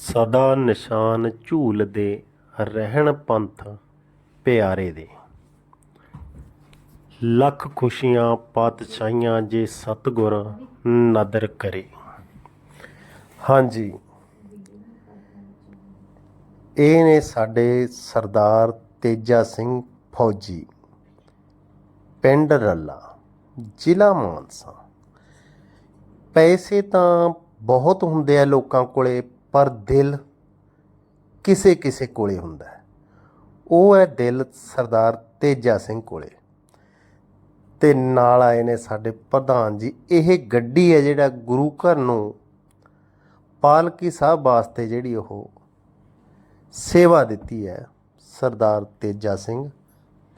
ਸਦਾ ਨਿਸ਼ਾਨ ਝੂਲ ਦੇ ਰਹਿਣ ਪੰਥ ਪਿਆਰੇ ਦੇ। ਲੱਖ ਖੁਸ਼ੀਆਂ ਪਾਤਸ਼ਾਹੀਆਂ ਜੇ ਸਤਿਗੁਰ ਨਦਰ ਕਰੇ। ਹਾਂਜੀ। ਇਹ ਨੇ ਸਾਡੇ ਸਰਦਾਰ ਤੇਜਾ ਸਿੰਘ ਫੌਜੀ, ਪਿੰਡ ਰੱਲਾ, ਜ਼ਿਲ੍ਹਾ ਮਾਨਸਾ। ਪੈਸੇ ਤਾਂ ਬਹੁਤ ਹੁੰਦੇ ਆ ਲੋਕਾਂ ਕੋਲੇ ਪਰ ਦਿਲ ਕਿਸੇ ਕਿਸੇ ਕੋਲੇ ਹੁੰਦਾ ਹੈ। ਉਹ ਹੈ ਦਿਲ ਸਰਦਾਰ ਤੇਜਾ ਸਿੰਘ ਕੋਲੇ। ਤੇ ਨਾਲ ਆਏ ਨੇ ਸਾਡੇ ਪ੍ਰਧਾਨ ਜੀ। ਇਹ ਗੱਡੀ ਹੈ ਜਿਹੜਾ ਗੁਰੂ ਘਰ ਨੂੰ ਪਾਲਕੀ ਸਾਹਿਬ ਵਾਸਤੇ ਜਿਹੜੀ ਉਹ ਸੇਵਾ ਦਿੱਤੀ ਹੈ, ਸਰਦਾਰ ਤੇਜਾ ਸਿੰਘ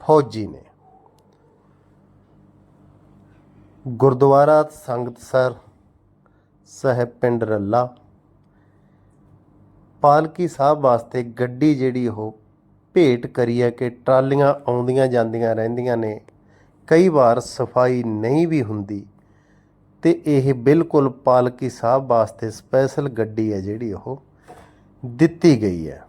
ਫੌਜੀ ਨੇ। ਗੁਰਦੁਆਰਾ ਸੰਗਤਸਰ ਸਾਹਿਬ ਪਿੰਡ ਰੱਲਾ। ਪਾਲਕੀ ਸਾਹਿਬ ਵਾਸਤੇ ਗੱਡੀ ਜਿਹੜੀ ਉਹ ਭੇਟ ਕਰੀ ਹੈ ਕਿ ਟਰਾਲੀਆਂ ਆਉਂਦੀਆਂ ਜਾਂਦੀਆਂ ਰਹਿੰਦੀਆਂ ਨੇ। ਕਈ ਵਾਰ ਸਫ਼ਾਈ ਨਹੀਂ ਵੀ ਹੁੰਦੀ। ਤੇ ਇਹ ਬਿਲਕੁਲ ਪਾਲਕੀ ਸਾਹਿਬ ਵਾਸਤੇ ਸਪੈਸ਼ਲ ਗੱਡੀ ਹੈ ਜਿਹੜੀ ਉਹ ਦਿੱਤੀ ਗਈ ਹੈ।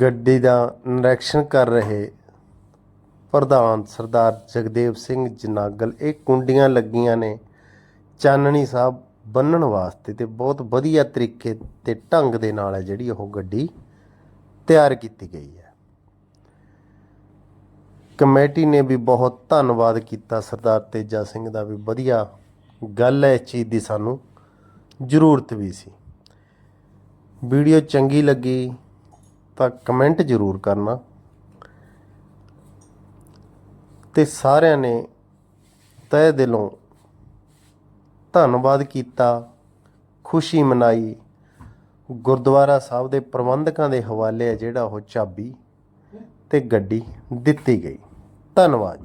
ਗੱਡੀ ਦਾ ਨਿਰੀਖਣ ਕਰ ਰਹੇ ਪ੍ਰਧਾਨ ਸਰਦਾਰ ਜਗਦੇਵ ਸਿੰਘ ਜਨਾਗਲ, ਇਹ ਕੁੰਡੀਆਂ ਲੱਗੀਆਂ ਨੇ ਚਾਨਣੀ ਸਾਹਿਬ ਬੰਨਣ ਵਾਸਤੇ ਤੇ ਬਹੁਤ ਵਧੀਆ ਤਰੀਕੇ ਤੇ ਢੰਗ ਦੇ ਨਾਲ ਹੈ ਜਿਹੜੀ ਉਹ ਗੱਡੀ ਤਿਆਰ ਕੀਤੀ ਗਈ ਹੈ। ਕਮੇਟੀ ਨੇ ਵੀ ਬਹੁਤ ਧੰਨਵਾਦ ਕੀਤਾ, ਸਰਦਾਰ ਤੇਜਾ ਸਿੰਘ ਦਾ ਵੀ ਵਧੀਆ ਗੱਲ ਹੈ ਇਸ ਚੀਜ਼ ਦੀ, ਸਾਨੂੰ ਜ਼ਰੂਰਤ ਵੀ ਸੀ। ਵੀਡੀਓ ਚੰਗੀ ਲੱਗੀ ਤਾਂ ਕਮੈਂਟ ਜ਼ਰੂਰ ਕਰਨਾ। ਤੇ ਸਾਰਿਆਂ ਨੇ ਤਹਿ ਦਿਲੋਂ ਧੰਨਵਾਦ ਕੀਤਾ, ਖੁਸ਼ੀ ਮਨਾਈ। ਗੁਰਦੁਆਰਾ ਸਾਹਿਬ ਦੇ ਪ੍ਰਬੰਧਕਾਂ ਦੇ ਹਵਾਲੇ ਹੈ ਜਿਹੜਾ ਉਹ ਚਾਬੀ ਤੇ ਗੱਡੀ ਦਿੱਤੀ ਗਈ। ਧੰਨਵਾਦ